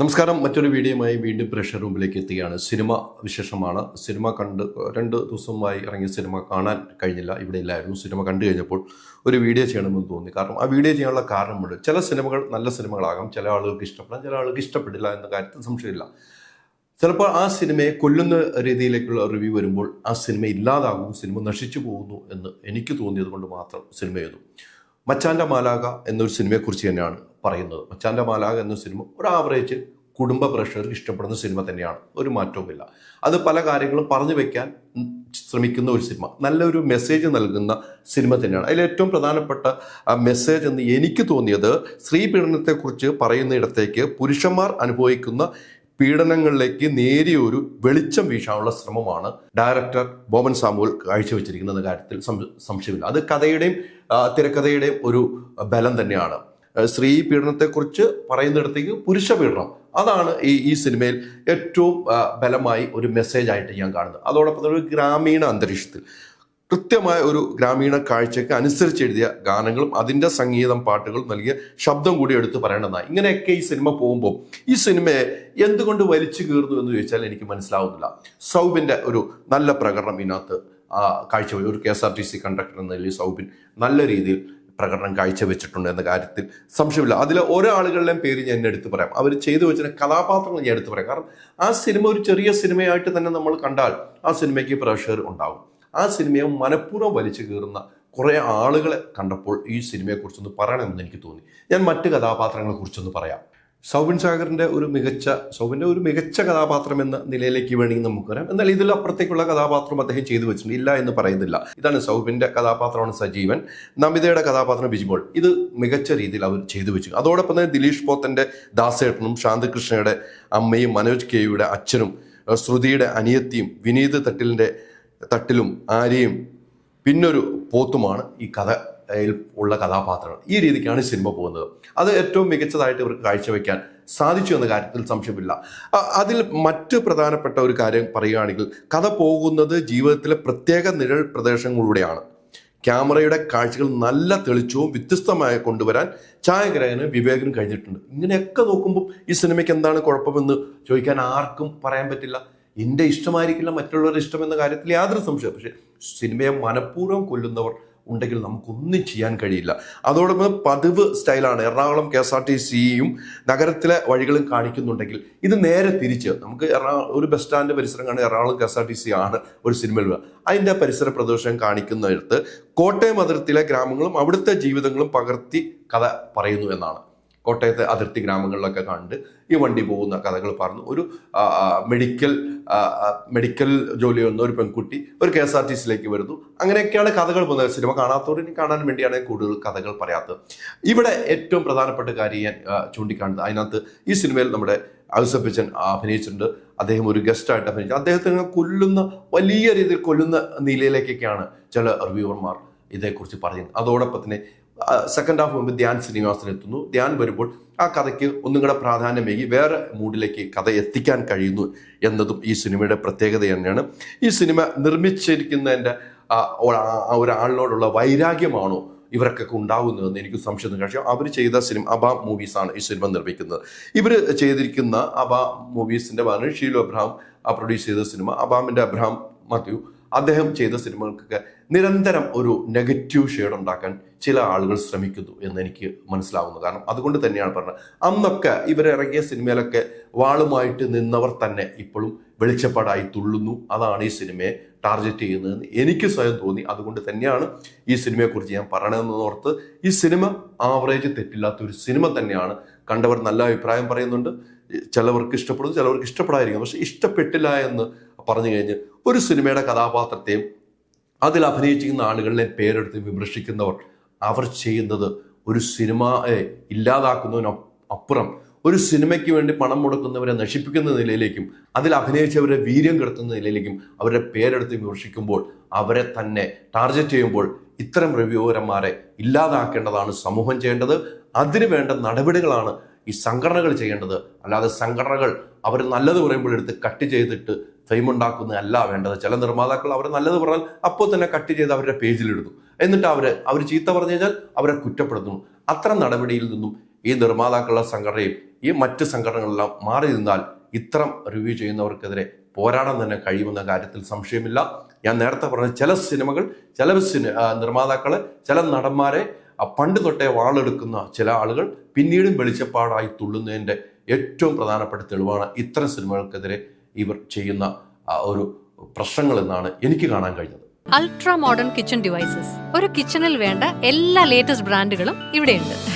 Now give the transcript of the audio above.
നമസ്കാരം. മറ്റൊരു വീഡിയോയുമായി വീണ്ടും പ്രഷർ റൂമിലേക്ക് എത്തുകയാണ്. സിനിമ വിശേഷമാണ്. സിനിമ കണ്ട് രണ്ട് ദിവസമായി ഇറങ്ങിയ സിനിമ കാണാൻ കഴിഞ്ഞില്ല. ഇവിടെ ഇല്ലായിരുന്നു. സിനിമ കണ്ടു കഴിഞ്ഞപ്പോൾ ഒരു വീഡിയോ ചെയ്യണമെന്ന് തോന്നി. കാരണം ആ വീഡിയോ ചെയ്യാനുള്ള കാരണം കാരണമുണ്ട്. ചില സിനിമകൾ നല്ല സിനിമകളാകാം. ചില ആളുകൾക്ക് ഇഷ്ടപ്പെടാം. ചില ആളുകൾക്ക് ഇഷ്ടപ്പെടില്ല എന്ന കാര്യത്തിൽ സംശയമില്ല. ചിലപ്പോൾ ആ സിനിമയെ കൊല്ലുന്ന രീതിയിലേക്കുള്ള റിവ്യൂ വരുമ്പോൾ ആ സിനിമ ഇല്ലാതാകും സിനിമ നശിച്ചു പോകുന്നു എന്ന് എനിക്ക് തോന്നിയത് കൊണ്ട് മാത്രം സിനിമ ചെയ്തു മച്ചാന്റെ മാലാക എന്നൊരു സിനിമയെക്കുറിച്ച് തന്നെയാണ് പറയുന്നത്. മച്ചാന്റെ മാലാഖ എന്ന സിനിമ ഒരു ആവറേജ് കുടുംബ പ്രേക്ഷകർക്ക് ഇഷ്ടപ്പെടുന്ന സിനിമ തന്നെയാണ്. ഒരു മാറ്റവുമില്ല. അത് പല കാര്യങ്ങളും പറഞ്ഞു വെക്കാൻ ശ്രമിക്കുന്ന ഒരു സിനിമ. നല്ലൊരു മെസ്സേജ് നൽകുന്ന സിനിമ തന്നെയാണ്. അതിൽ ഏറ്റവും പ്രധാനപ്പെട്ട മെസ്സേജ് എന്ന് എനിക്ക് തോന്നിയത് സ്ത്രീ പീഡനത്തെക്കുറിച്ച് പറയുന്നിടത്തേക്ക് പുരുഷന്മാർ അനുഭവിക്കുന്ന പീഡനങ്ങളിലേക്ക് നേരിയ ഒരു വെളിച്ചം വീശാനുള്ള ശ്രമമാണ് ഡയറക്ടർ ബോബൻ സാമുവൽ കാഴ്ചവെച്ചിരിക്കുന്ന കാര്യത്തിൽ സംശയമില്ല. അത് കഥയുടെയും തിരക്കഥയുടെയും ഒരു ബലം തന്നെയാണ്. സ്ത്രീ പീഡനത്തെക്കുറിച്ച് പറയുന്നിടത്തേക്ക് പുരുഷ പീഡനം. അതാണ് ഈ ഈ സിനിമയിൽ ഏറ്റവും ബലമായി ഒരു മെസ്സേജ് ആയിട്ട് ഞാൻ കാണുന്നത്. അതോടൊപ്പം ഒരു ഗ്രാമീണ അന്തരീക്ഷത്തിൽ. കൃത്യമായ ഒരു ഗ്രാമീണ കാഴ്ചയ്ക്ക് അനുസരിച്ച് എഴുതിയ ഗാനങ്ങളും അതിന്റെ സംഗീതം പാട്ടുകളും നൽകിയ ശബ്ദം കൂടി എടുത്ത് പറയേണ്ടതാണ്. ഇങ്ങനെയൊക്കെ ഈ സിനിമ പോകുമ്പോൾ ഈ സിനിമയെ എന്തുകൊണ്ട് വലിച്ചു കീറുന്നു എന്ന് ചോദിച്ചാൽ എനിക്ക് മനസ്സിലാവുന്നില്ല. സൗബിന്റെ ഒരു നല്ല പ്രകടനം ഇതിനകത്ത് കാഴ്ചപോയി ഒരു K S R T C conductor എന്ന നിലയിൽ സൗബിൻ നല്ല രീതിയിൽ പ്രകടനം കാഴ്ചവെച്ചിട്ടുണ്ട് എന്ന കാര്യത്തിൽ സംശയമില്ല. അതിലെ ഓരോ ആളുകളുടെയും പേര് ഞാൻ എടുത്തു പറയാം. അവർ ചെയ്തു വെച്ച കഥാപാത്രങ്ങൾ ഞാൻ എടുത്തു പറയാം. കാരണം ആ സിനിമ ഒരു ചെറിയ സിനിമയായിട്ട് തന്നെ നമ്മൾ കണ്ടാൽ ആ സിനിമയ്ക്ക് പ്രഷർ ഉണ്ടാകും ആ സിനിമയെ മനഃപൂർവം വലിച്ചു കീറുന്ന കുറേ ആളുകളെ കണ്ടപ്പോൾ ഈ സിനിമയെക്കുറിച്ചൊന്ന് പറയണമെന്ന് എനിക്ക് തോന്നി. ഞാൻ മറ്റ് കഥാപാത്രങ്ങളെ കുറിച്ചൊന്ന് പറയാം. സൗബിൻ സാഗറിന്റെ ഒരു മികച്ച സൗബിന്റെ ഒരു മികച്ച കഥാപാത്രം എന്ന നിലയിലേക്ക് വേണമെങ്കിൽ നമുക്ക് വരാം. എന്നാൽ ഇതിൽ അപ്പുറത്തേക്കുള്ള കഥാപാത്രം അദ്ദേഹം ചെയ്തു വെച്ചിട്ടുണ്ട്. ഇല്ല എന്ന് പറയുന്നില്ല. ഇതാണ് സൗബിന്റെ കഥാപാത്രമാണ് സജീവൻ. നമിതയുടെ കഥാപാത്രം ബിജിമോൾ ഇത് മികച്ച രീതിയിൽ അവർ ചെയ്തു വെച്ചു അതോടൊപ്പം തന്നെ ദിലീഷ് പോത്തന്റെ ദാസേട്ടനും ശാന്തികൃഷ്ണയുടെ അമ്മയും മനോജ് കെയുടെ അച്ഛനും ശ്രുതിയുടെ അനിയത്തിയും വിനീത് തട്ടിലിന്റെ തട്ടിലും ആര്യയും പിന്നൊരു പോത്തുമാണ് ഈ കഥ ഉള്ള കഥാപാത്രങ്ങൾ. ഈ രീതിക്കാണ് സിനിമ പോകുന്നത്. അത് ഏറ്റവും മികച്ചതായിട്ട് ഇവർക്ക് കാഴ്ചവെക്കാൻ സാധിച്ചു എന്ന കാര്യത്തിൽ സംശയമില്ല. അതിൽ മറ്റ് പ്രധാനപ്പെട്ട ഒരു കാര്യം പറയുകയാണെങ്കിൽ കഥ പോകുന്നത് ജീവിതത്തിലെ പ്രത്യേക നിഴൽ പ്രദേശങ്ങളിലൂടെയാണ്. ക്യാമറയുടെ കാഴ്ചകൾ നല്ല തെളിച്ചവും വ്യത്യസ്തമായി കൊണ്ടുവരാൻ ഛായാഗ്രഹന് വിവേകനും കഴിഞ്ഞിട്ടുണ്ട്. ഇങ്ങനെയൊക്കെ നോക്കുമ്പോൾ ഈ സിനിമയ്ക്ക് എന്താണ് കുഴപ്പമെന്ന് ചോദിക്കാൻ ആർക്കും പറയാൻ പറ്റില്ല. എന്റെ ഇഷ്ടമായിരിക്കില്ല മറ്റുള്ളവരുടെ ഇഷ്ടമെന്ന കാര്യത്തിൽ യാതൊരു സംശയം പക്ഷേ സിനിമയെ മനഃപൂർവം കൊല്ലുന്നവർ ഉണ്ടെങ്കിൽ നമുക്കൊന്നും ചെയ്യാൻ കഴിയില്ല അതോടൊപ്പം പതിവ് സ്റ്റൈലാണ് Ernakulam K S R T സിയും നഗരത്തിലെ വഴികളും കാണിക്കുന്നുണ്ടെങ്കിൽ ഇത് നേരെ തിരിച്ച് നമുക്ക് എറണാകുളം ഒരു ബസ് സ്റ്റാൻഡ് പരിസരം കാണുന്ന Ernakulam K S R T C ആണ് ഒരു സിനിമയിൽ. അതിന്റെ പരിസര പ്രദേശം കാണിക്കുന്നിടത്ത് കോട്ടയം അതിർത്തിയിലെ ഗ്രാമങ്ങളും അവിടുത്തെ ജീവിതങ്ങളും പകർത്തി കഥ പറയുന്നു എന്നാണ് കോട്ടയത്തെ അതിർത്തി ഗ്രാമങ്ങളിലൊക്കെ കണ്ട് ഈ വണ്ടി പോകുന്ന കഥകൾ പറഞ്ഞു. ഒരു മെഡിക്കൽ മെഡിക്കൽ ജോലി വന്ന ഒരു പെൺകുട്ടി ഒരു കെ എസ് ആർ ടി സിയിലേക്ക് വരുന്നു. അങ്ങനെയൊക്കെയാണ് കഥകൾ പോകുന്നത്. സിനിമ കാണാത്തവരിനി കാണാൻ വേണ്ടിയാണ് കൂടുതൽ കഥകൾ പറയാത്തത്. ഇവിടെ ഏറ്റവും പ്രധാനപ്പെട്ട കാര്യം ഞാൻ ചൂണ്ടിക്കാണുന്നത് അതിനകത്ത് ഈ സിനിമയിൽ നമ്മുടെ ഔസഫിച്ചൻ അഭിനയിച്ചിട്ടുണ്ട്. അദ്ദേഹം ഒരു ഗസ്റ്റായിട്ട് അഭിനയിച്ചു. അദ്ദേഹത്തിന് കൊല്ലുന്ന വലിയ രീതിയിൽ കൊല്ലുന്ന നിലയിലേക്കൊക്കെയാണ് ചില റിവ്യൂവർമാർ ഇതേക്കുറിച്ച് പറയുന്നത്. അതോടൊപ്പം തന്നെ സെക്കൻഡ് ഹാഫ് മുമ്പ് ധ്യാൻ ശ്രീനിവാസൻ എത്തുന്നു ധ്യാൻ വരുമ്പോൾ ആ കഥയ്ക്ക് ഒന്നും കൂടെ പ്രാധാന്യമേകി വേറെ മൂഡിലേക്ക് കഥ എത്തിക്കാൻ കഴിയുന്നു എന്നതും ഈ സിനിമയുടെ പ്രത്യേകത തന്നെയാണ്. ഈ സിനിമ നിർമ്മിച്ചിരിക്കുന്നതിന്റെ ഒരാളിനോടുള്ള വൈരാഗ്യമാണോ ഇവർക്കൊക്കെ ഉണ്ടാകുന്നതെന്ന് എനിക്ക് സംശയം പക്ഷേ അവർ ചെയ്ത സിനിമ അബ മൂവീസാണ് ഈ സിനിമ നിർമ്മിക്കുന്നത്. ഇവർ ചെയ്തിരിക്കുന്ന അബ മൂവീസിന്റെ ഭാഗം ഷീലു അബ്രഹാം പ്രൊഡ്യൂസ് ചെയ്ത സിനിമ. അബാമിന്റെ അബ്രഹാം മാത്യു അദ്ദേഹം ചെയ്ത സിനിമകൾക്കൊക്കെ നിരന്തരം ഒരു നെഗറ്റീവ് ഷെയ്ഡ് ഉണ്ടാക്കാൻ ചില ആളുകൾ ശ്രമിക്കുന്നു എന്ന് എനിക്ക് മനസ്സിലാവുന്നു. കാരണം അതുകൊണ്ട് തന്നെയാണ് പറഞ്ഞത്. അന്നൊക്കെ ഇവരിറങ്ങിയ സിനിമയിലൊക്കെ വാളുമായിട്ട് നിന്നവർ തന്നെ ഇപ്പോഴും വെളിച്ചപ്പാടായി തുള്ളുന്നു. അതാണ് ഈ സിനിമയെ ടാർഗറ്റ് ചെയ്യുന്നതെന്ന് എനിക്ക് സ്വയം തോന്നി. അതുകൊണ്ട് തന്നെയാണ് ഈ സിനിമയെക്കുറിച്ച് ഞാൻ പറയണമെന്ന് ഓർത്ത് ഈ സിനിമ ആവറേജ് തെറ്റില്ലാത്ത ഒരു സിനിമ തന്നെയാണ്. കണ്ടവർ നല്ല അഭിപ്രായം പറയുന്നുണ്ട്. ചിലവർക്ക് ഇഷ്ടപ്പെടുന്നു ചിലവർക്ക് ഇഷ്ടപ്പെടാതിരിക്കും പക്ഷെ ഇഷ്ടപ്പെട്ടില്ല എന്ന് പറഞ്ഞു കഴിഞ്ഞ് ഒരു സിനിമയുടെ കഥാപാത്രത്തെയും അതിൽ അഭിനയിച്ചിരിക്കുന്ന ആളുകളിലെ പേരെടുത്ത് വിമർശിക്കുന്നവർ അവർ ചെയ്യുന്നത് ഒരു സിനിമ ഇല്ലാതാക്കുന്നതിന് അപ്പുറം ഒരു സിനിമയ്ക്ക് വേണ്ടി പണം മുടക്കുന്നവരെ നശിപ്പിക്കുന്ന നിലയിലേക്കും അതിൽ അഭിനയിച്ചവരെ വീര്യം കെടുത്തുന്ന നിലയിലേക്കും അവരുടെ പേരെടുത്ത് വിമർശിക്കുമ്പോൾ അവരെ തന്നെ ടാർഗറ്റ് ചെയ്യുമ്പോൾ ഇത്തരം റിവ്യൂവർമാരെ ഇല്ലാതാക്കേണ്ടതാണ് സമൂഹം ചെയ്യേണ്ടത്. അതിനു വേണ്ട നടപടികളാണ് ഈ സംഘടനകൾ ചെയ്യേണ്ടത്. അല്ലാതെ സംഘടനകൾ അവർ നല്ലത് പറയുമ്പോൾ എടുത്ത് കട്ട് ചെയ്തിട്ട് ഫെയിം ഉണ്ടാക്കുന്നതല്ല വേണ്ടത്. ചില നിർമ്മാതാക്കൾ അവർ നല്ലത് പറഞ്ഞാൽ അപ്പോൾ തന്നെ കട്ട് ചെയ്ത് അവരുടെ പേജിലിടുന്നു എന്നിട്ട് അവർ അവർ ചീത്ത പറഞ്ഞു കഴിഞ്ഞാൽ അവരെ കുറ്റപ്പെടുത്തുന്നു. അത്തരം നടപടിയിൽ നിന്നും ഈ നിർമ്മാതാക്കളുടെ സംഘടനയും ഈ മറ്റ് സംഘടനകളെല്ലാം മാറി നിന്നാൽ ഇത്തരം റിവ്യൂ ചെയ്യുന്നവർക്കെതിരെ പോരാടാൻ തന്നെ കഴിയുമെന്ന കാര്യത്തിൽ സംശയമില്ല. ഞാൻ നേരത്തെ പറഞ്ഞ ചില സിനിമകൾ ചില നിർമ്മാതാക്കളെ ചില നടന്മാരെ പണ്ട് തൊട്ടേ വാളെടുക്കുന്ന ചില ആളുകൾ പിന്നീടും വെളിച്ചപ്പാടായി തുള്ളുന്നതിന്റെ ഏറ്റവും പ്രധാനപ്പെട്ട തെളിവാണ് ഇത്തരം സിനിമകൾക്കെതിരെ ഇവർ ചെയ്യുന്ന ഒരു പ്രശ്നങ്ങൾ എന്നാണ് എനിക്ക് കാണാൻ കഴിഞ്ഞത്. Ultra modern kitchen devices. ഒരു കിച്ചണിൽ വേണ്ട എല്ലാ ലേറ്റസ്റ്റ് ബ്രാൻഡുകളും ഇവിടെയുണ്ട്.